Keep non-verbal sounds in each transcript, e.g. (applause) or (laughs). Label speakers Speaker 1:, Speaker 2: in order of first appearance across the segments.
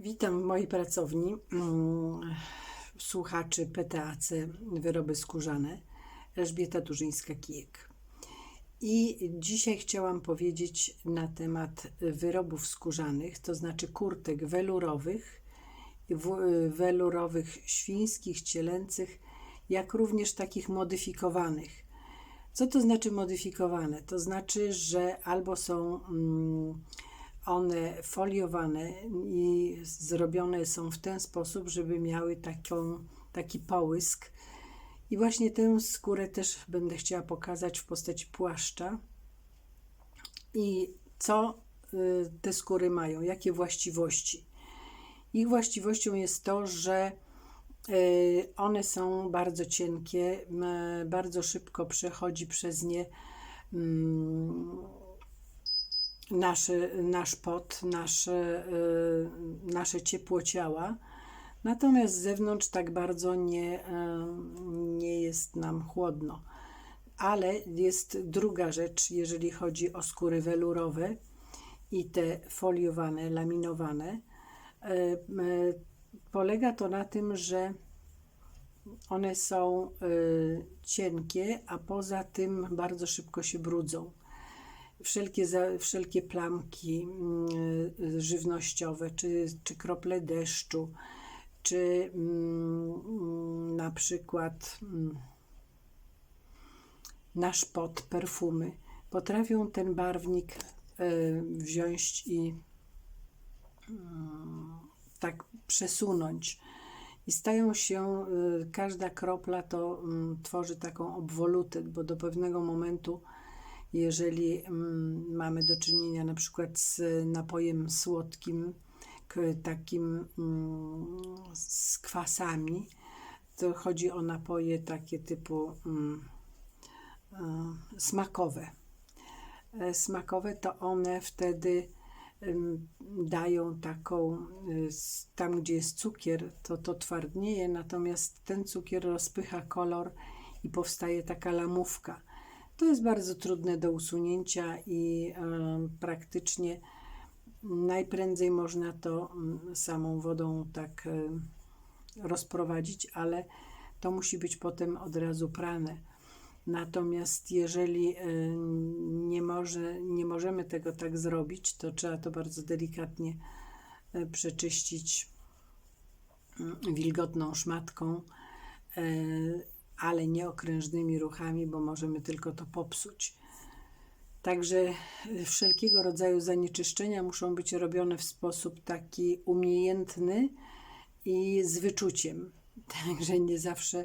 Speaker 1: Witam w mojej pracowni mm, słuchaczy PTAC Wyroby Skórzane Elżbieta Turzyńska-Kijek. I dzisiaj chciałam powiedzieć na temat wyrobów skórzanych, to znaczy kurtek welurowych, welurowych świńskich, cielęcych, jak również takich modyfikowanych. Co to znaczy modyfikowane? To znaczy, że albo są mm, one foliowane i zrobione są w ten sposób, żeby miały taką, taki połysk. I właśnie tę skórę też będę chciała pokazać w postaci płaszcza. I co y, te skóry mają, jakie właściwości. Ich właściwością jest to, że y, one są bardzo cienkie, bardzo szybko przechodzi przez nie mm, nasz, pot, nasze, y, nasze ciepło ciała. Natomiast z zewnątrz tak bardzo nie, y, nie jest nam chłodno. Ale jest druga rzecz, jeżeli chodzi o skóry welurowe i te foliowane, laminowane. Y, Polega to na tym, że one są cienkie, a poza tym bardzo szybko się brudzą wszelkie, za, wszelkie plamki mm, y, żywnościowe, czy, czy krople deszczu, czy mm, na przykład mm, nasz pot, perfumy, potrafią ten barwnik y, wziąć i tak przesunąć. I stają się, y, każda kropla to tworzy taką obwolutę, bo do pewnego momentu jeżeli mm, mamy do czynienia na przykład z napojem słodkim, takim mm, z kwasami, to chodzi o napoje takie typu mm, e, smakowe. E, Smakowe to one wtedy dają taką, s- tam gdzie jest cukier, to to twardnieje, natomiast ten cukier rozpycha kolor i powstaje taka lamówka. To jest bardzo trudne do usunięcia i praktycznie najprędzej można to mm, samą wodą tak rozprowadzić, ale to musi być potem od razu prane. Natomiast jeżeli nie, może, nie możemy tego tak zrobić, to trzeba to bardzo delikatnie e, przeczyścić mm, wilgotną szmatką, e, ale nie okrężnymi ruchami, bo możemy tylko to popsuć. Także e, wszelkiego rodzaju zanieczyszczenia muszą być robione w sposób taki umiejętny i z wyczuciem. (laughs) Także nie zawsze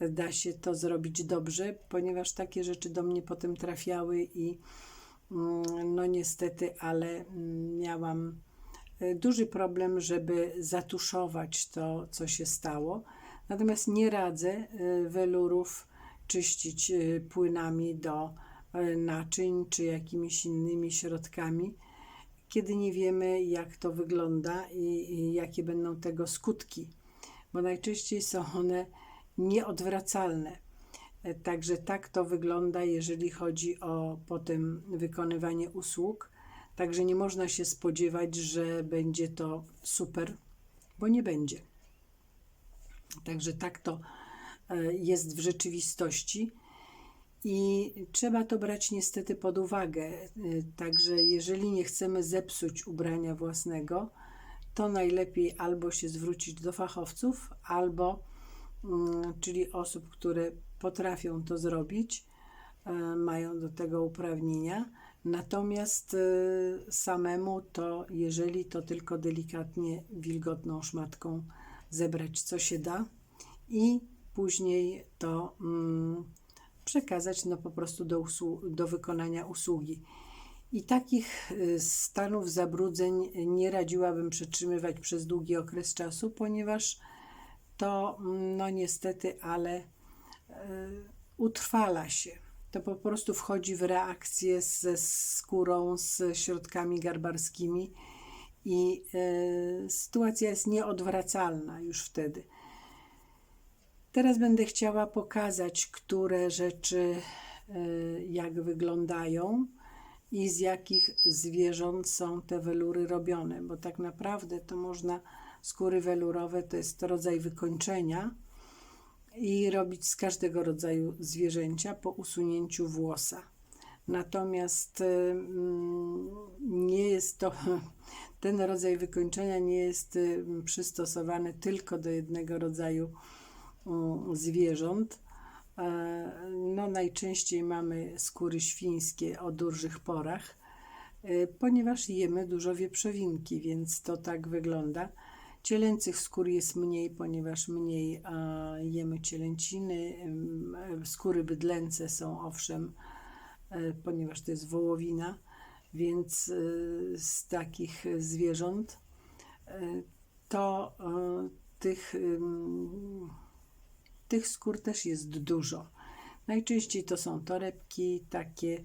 Speaker 1: da się to zrobić dobrze, ponieważ takie rzeczy do mnie potem trafiały i mm, no niestety, ale mm, miałam e, duży problem, żeby zatuszować to, co się stało. Natomiast nie radzę e, welurów czyścić e, płynami do e, naczyń czy jakimiś innymi środkami, kiedy nie wiemy, jak to wygląda i, i jakie będą tego skutki, bo najczęściej są one nieodwracalne. E, Także tak to wygląda, jeżeli chodzi o potem wykonywanie usług. Także nie można się spodziewać, że będzie to super, bo nie będzie. Także tak to e, jest w rzeczywistości. I trzeba to brać niestety pod uwagę. E, Także jeżeli nie chcemy zepsuć ubrania własnego, to najlepiej albo się zwrócić do fachowców, albo mm, czyli osób, które potrafią to zrobić, e, mają do tego uprawnienia. Natomiast samemu to, jeżeli to tylko delikatnie wilgotną szmatką zebrać, co się da, i później to mm, przekazać no, po prostu do, do wykonania usługi. I takich y, stanów zabrudzeń nie radziłabym przetrzymywać przez długi okres czasu, ponieważ to mm, no niestety, ale y, utrwala się. To po prostu wchodzi w reakcję ze skórą, z środkami garbarskimi i y, sytuacja jest nieodwracalna już wtedy. Teraz będę chciała pokazać, które rzeczy y, jak wyglądają i z jakich zwierząt są te welury robione, bo tak naprawdę to można skóry welurowe to jest rodzaj wykończenia i robić z każdego rodzaju zwierzęcia po usunięciu włosa. Natomiast nie jest to, ten rodzaj wykończenia nie jest y, przystosowany tylko do jednego rodzaju mm, zwierząt. E, No, najczęściej mamy skóry świńskie o dużych porach, y, ponieważ jemy dużo wieprzowinki, więc to tak wygląda. Cielęcych skór jest mniej, ponieważ mniej jemy cielęciny. E, Skóry bydlęce są owszem, e, ponieważ to jest wołowina, więc e, z takich zwierząt e, to e, tych, tych skór też jest dużo. Najczęściej to są torebki, takie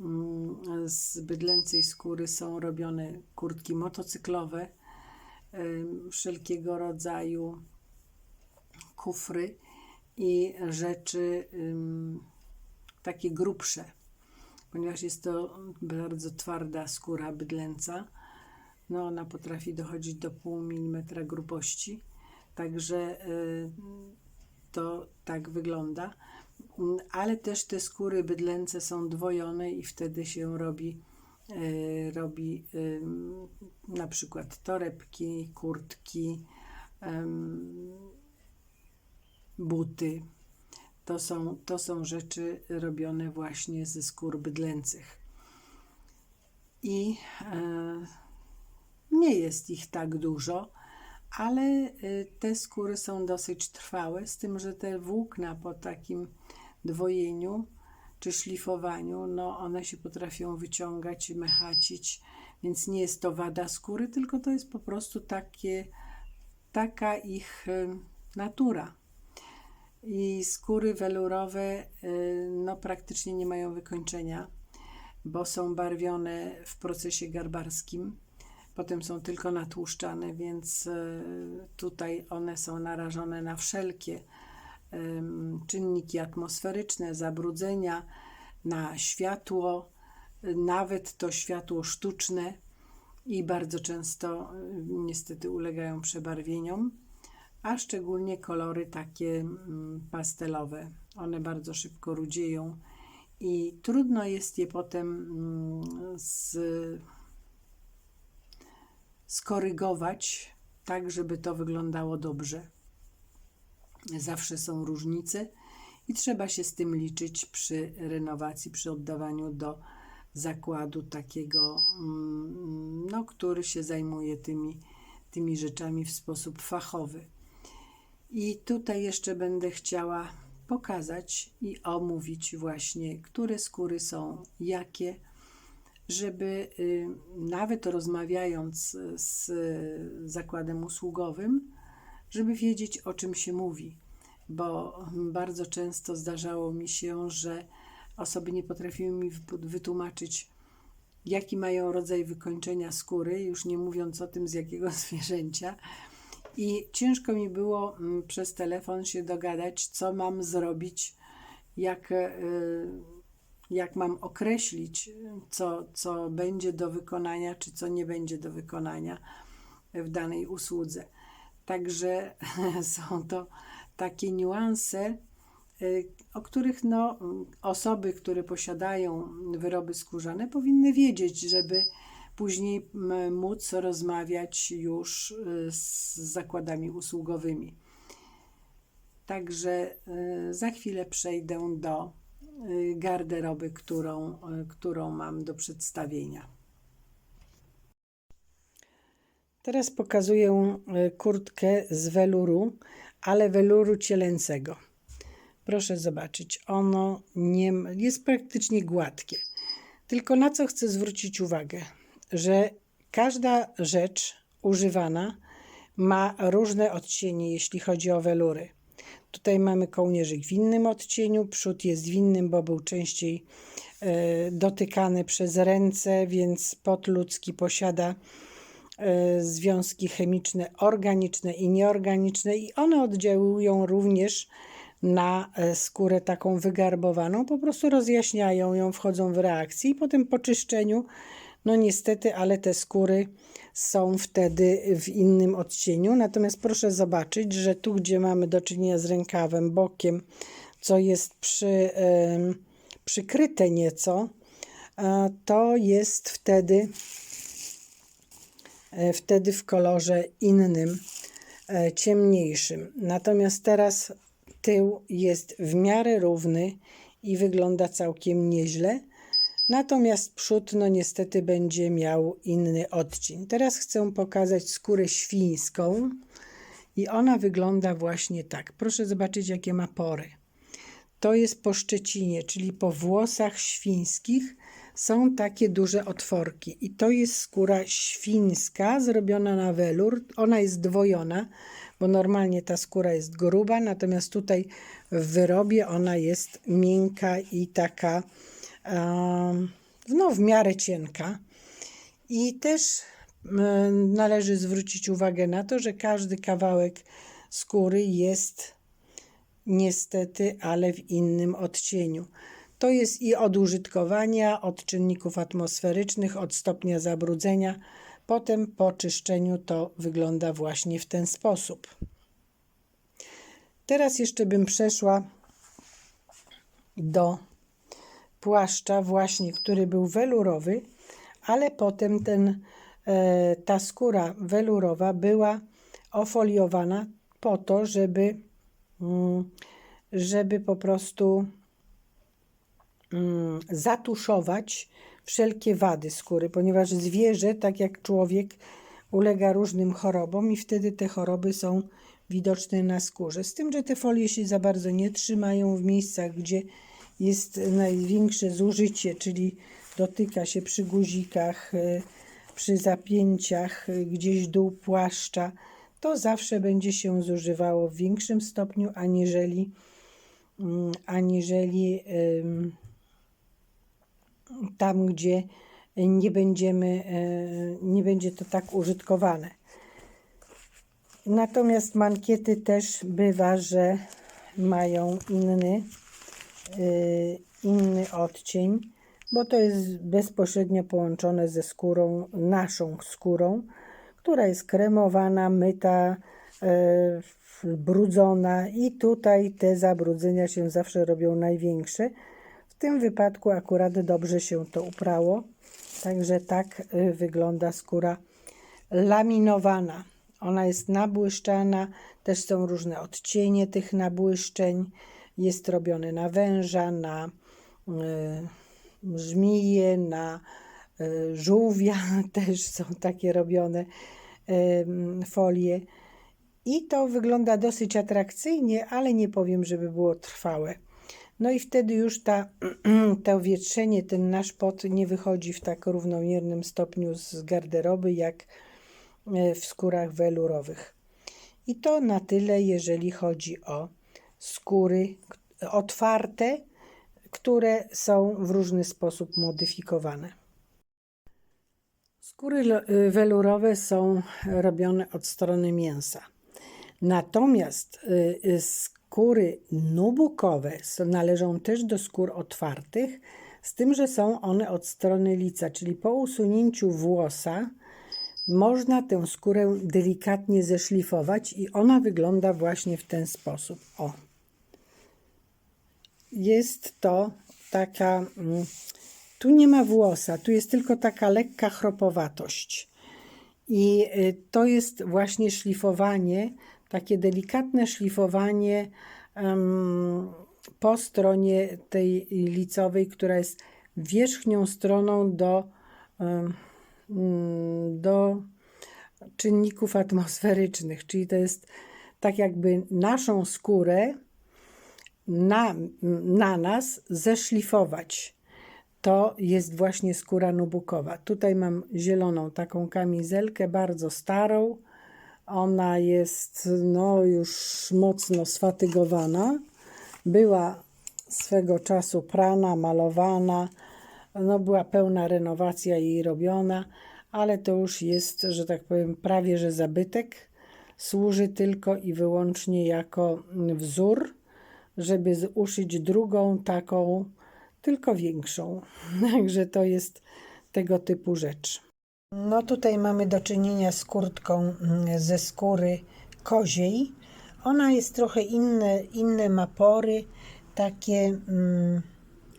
Speaker 1: mm, z bydlęcej skóry są robione kurtki motocyklowe, wszelkiego rodzaju kufry i rzeczy takie grubsze, ponieważ jest to bardzo twarda skóra bydlęca. No, ona potrafi dochodzić do pół milimetra grubości, także y, to tak wygląda. Ale też te skóry bydlęce są dwojone i wtedy się robi, y, robi ym, na przykład torebki, kurtki, buty. To są, to są rzeczy robione właśnie ze skór bydlęcych. I e, nie jest ich tak dużo, ale y, te skóry są dosyć trwałe, z tym, że te włókna po takim dwojeniu czy szlifowaniu, no one się potrafią wyciągać, mechacić, więc nie jest to wada skóry, tylko to jest po prostu takie, taka ich y, natura. I skóry welurowe y, no, praktycznie nie mają wykończenia, bo są barwione w procesie garbarskim. Potem są tylko natłuszczane, więc y, tutaj one są narażone na wszelkie czynniki atmosferyczne, zabrudzenia, na światło, nawet to światło sztuczne i bardzo często y, niestety ulegają przebarwieniom a szczególnie kolory takie mm, pastelowe. One bardzo szybko rudzieją i trudno jest je potem mm, z, skorygować tak, żeby to wyglądało dobrze. Zawsze są różnice i trzeba się z tym liczyć przy renowacji, przy oddawaniu do zakładu takiego, mm, no, który się zajmuje tymi, tymi rzeczami w sposób fachowy. I tutaj jeszcze będę chciała pokazać i omówić właśnie, które skóry są jakie, żeby y, nawet rozmawiając z zakładem usługowym, żeby wiedzieć o czym się mówi, bo bardzo często zdarzało mi się, że osoby nie potrafiły mi wytłumaczyć, jaki mają rodzaj wykończenia skóry, już nie mówiąc o tym, z jakiego (laughs) zwierzęcia. I ciężko mi było mm, przez telefon się dogadać, co mam zrobić, jak, e, jak mam określić, co, co będzie do wykonania, czy co nie będzie do wykonania w danej usłudze. Także (laughs) są to takie niuanse, e, o których no, osoby, które posiadają wyroby skórzane, powinny wiedzieć, żeby później móc rozmawiać już y, z zakładami usługowymi. Także y, za chwilę przejdę do y, garderoby, którą, którą mam do przedstawienia. Teraz pokazuję kurtkę z weluru, ale weluru cielęcego. Proszę zobaczyć, ono nie, jest praktycznie gładkie. Tylko na co chcę zwrócić uwagę? Że każda rzecz używana ma różne odcienie, jeśli chodzi o welury. Tutaj mamy kołnierzyk w innym odcieniu, przód jest w innym, bo był częściej e, dotykany przez ręce, więc pot ludzki posiada e, związki chemiczne organiczne i nieorganiczne i one oddziałują również na e, skórę taką wygarbowaną, po prostu rozjaśniają ją, wchodzą w reakcję i po tym poczyszczeniu, no niestety, ale te skóry są wtedy w innym odcieniu. Natomiast proszę zobaczyć, że tu, gdzie mamy do czynienia z rękawem, bokiem, co jest przy, przykryte nieco, a to jest wtedy, e, wtedy w kolorze innym, e, ciemniejszym. Natomiast teraz tył jest w miarę równy i wygląda całkiem nieźle. Natomiast przód, no niestety, będzie miał inny odcień. Teraz chcę pokazać skórę świńską i ona wygląda właśnie tak. Proszę zobaczyć, jakie ma pory. To jest po szczecinie, czyli po włosach świńskich są takie duże otworki. I to jest skóra świńska, zrobiona na welur. Ona jest dwojona, bo normalnie ta skóra jest gruba, natomiast tutaj w wyrobie ona jest miękka i taka no, w miarę cienka. I też należy zwrócić uwagę na to, że każdy kawałek skóry jest niestety, ale w innym odcieniu. To jest i od użytkowania, od czynników atmosferycznych, od stopnia zabrudzenia. Potem po czyszczeniu to wygląda właśnie w ten sposób. Teraz jeszcze bym przeszła do płaszcza właśnie, który był welurowy, ale potem ten, e, ta skóra welurowa była ofoliowana po to, żeby, mm, żeby po prostu mm, zatuszować wszelkie wady skóry, ponieważ zwierzę, tak jak człowiek, ulega różnym chorobom i wtedy te choroby są widoczne na skórze. Z tym, że te folie się za bardzo nie trzymają w miejscach, gdzie jest największe zużycie, czyli dotyka się przy guzikach, y, przy zapięciach, y, gdzieś dół płaszcza, to zawsze będzie się zużywało w większym stopniu aniżeli, mm, aniżeli tam, gdzie nie będziemy, e, nie będzie to tak użytkowane. Natomiast mankiety też bywa, że mają inny, y, inny odcień, bo to jest bezpośrednio połączone ze skórą, naszą skórą, która jest kremowana, myta, y, brudzona i tutaj te zabrudzenia się zawsze robią największe. W tym wypadku akurat dobrze się to uprało, także tak y, wygląda skóra laminowana. Ona jest nabłyszczana, też są różne odcienie tych nabłyszczeń. Jest robiony na węża, na y, żmije, na y, żółwia, (laughs) też są takie robione y, folie. I to wygląda dosyć atrakcyjnie, ale nie powiem, żeby było trwałe. No i wtedy już ta, (clears throat) to wietrzenie, ten nasz pot nie wychodzi w tak równomiernym stopniu z garderoby, jak w skórach welurowych. I to na tyle, jeżeli chodzi o skóry otwarte, które są w różny sposób modyfikowane. Skóry y, welurowe są robione od strony mięsa. Natomiast y, y, skóry nubukowe należą też do skór otwartych, z tym, że są one od strony lica, czyli po usunięciu włosa można tę skórę delikatnie zeszlifować i ona wygląda właśnie w ten sposób. O. Jest to taka, mm, tu nie ma włosa, tu jest tylko taka lekka chropowatość. I y, to jest właśnie szlifowanie, takie delikatne szlifowanie em, po stronie tej licowej, która jest wierzchnią stroną do, mm, do czynników atmosferycznych, czyli to jest tak jakby naszą skórę na, na nas zeszlifować. To jest właśnie skóra nubukowa. Tutaj mam zieloną taką kamizelkę, bardzo starą. Ona jest no, już mocno sfatygowana. Była swego czasu prana, malowana. No, była pełna renowacja jej robiona, ale to już jest, że tak powiem, prawie że zabytek. Służy tylko i wyłącznie jako wzór żeby uszyć drugą taką, tylko większą. (laughs) Także to jest tego typu rzecz. No tutaj mamy do czynienia z kurtką mm, ze skóry koziej. Ona jest trochę inne, inne ma pory, takie, mm,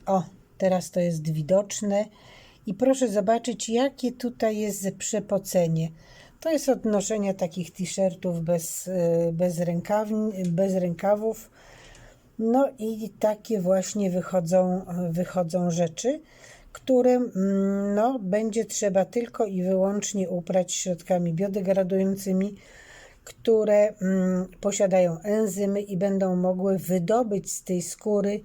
Speaker 1: o, teraz to jest widoczne. I proszę zobaczyć, jakie tutaj jest przepocenie. To jest od noszenia takich t-shirtów bez, y, bez, rękawni, bez rękawów. No i takie właśnie wychodzą, wychodzą rzeczy, które mm, no, będzie trzeba tylko i wyłącznie uprać środkami biodegradującymi, które mm, posiadają enzymy i będą mogły wydobyć z tej skóry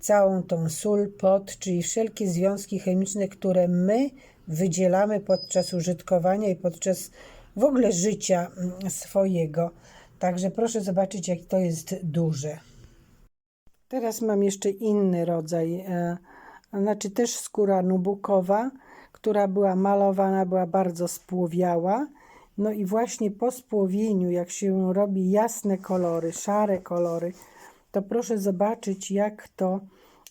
Speaker 1: całą tą sól, pot, czyli wszelkie związki chemiczne, które my wydzielamy podczas użytkowania i podczas w ogóle życia mm, swojego. Także proszę zobaczyć, jak to jest duże. Teraz mam jeszcze inny rodzaj, e, znaczy też skóra nubukowa, która była malowana, była bardzo spłowiała. No i właśnie po spłowieniu, jak się robi jasne kolory, szare kolory, to proszę zobaczyć, jak to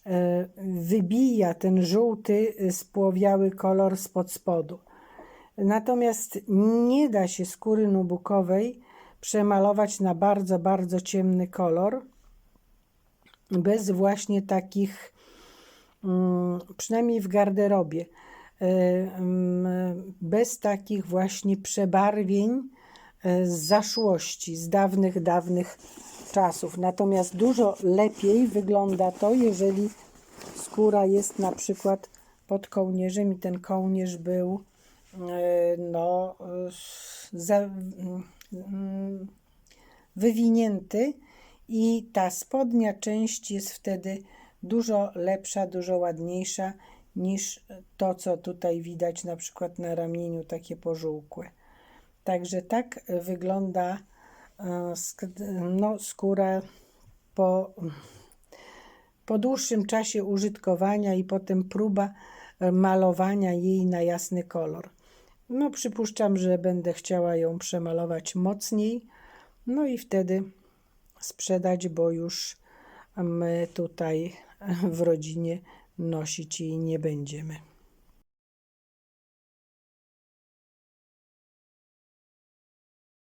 Speaker 1: e, wybija ten żółty, e, spłowiały kolor spod spodu. Natomiast nie da się skóry nubukowej przemalować na bardzo, bardzo ciemny kolor bez właśnie takich, mm, przynajmniej w garderobie, e, mm, bez takich właśnie przebarwień e, z zaszłości, z dawnych, dawnych czasów. Natomiast dużo lepiej wygląda to, jeżeli skóra jest na przykład pod kołnierzem i ten kołnierz był e, no, za, mm, wywinięty i ta spodnia część jest wtedy dużo lepsza, dużo ładniejsza niż to, co tutaj widać na przykład na ramieniu, takie pożółkłe. Także tak wygląda e, no, skóra po, po dłuższym czasie użytkowania i potem próba e, malowania jej na jasny kolor. No, przypuszczam, że będę chciała ją przemalować mocniej, no i wtedy sprzedać, bo już my tutaj w rodzinie nosić jej nie będziemy.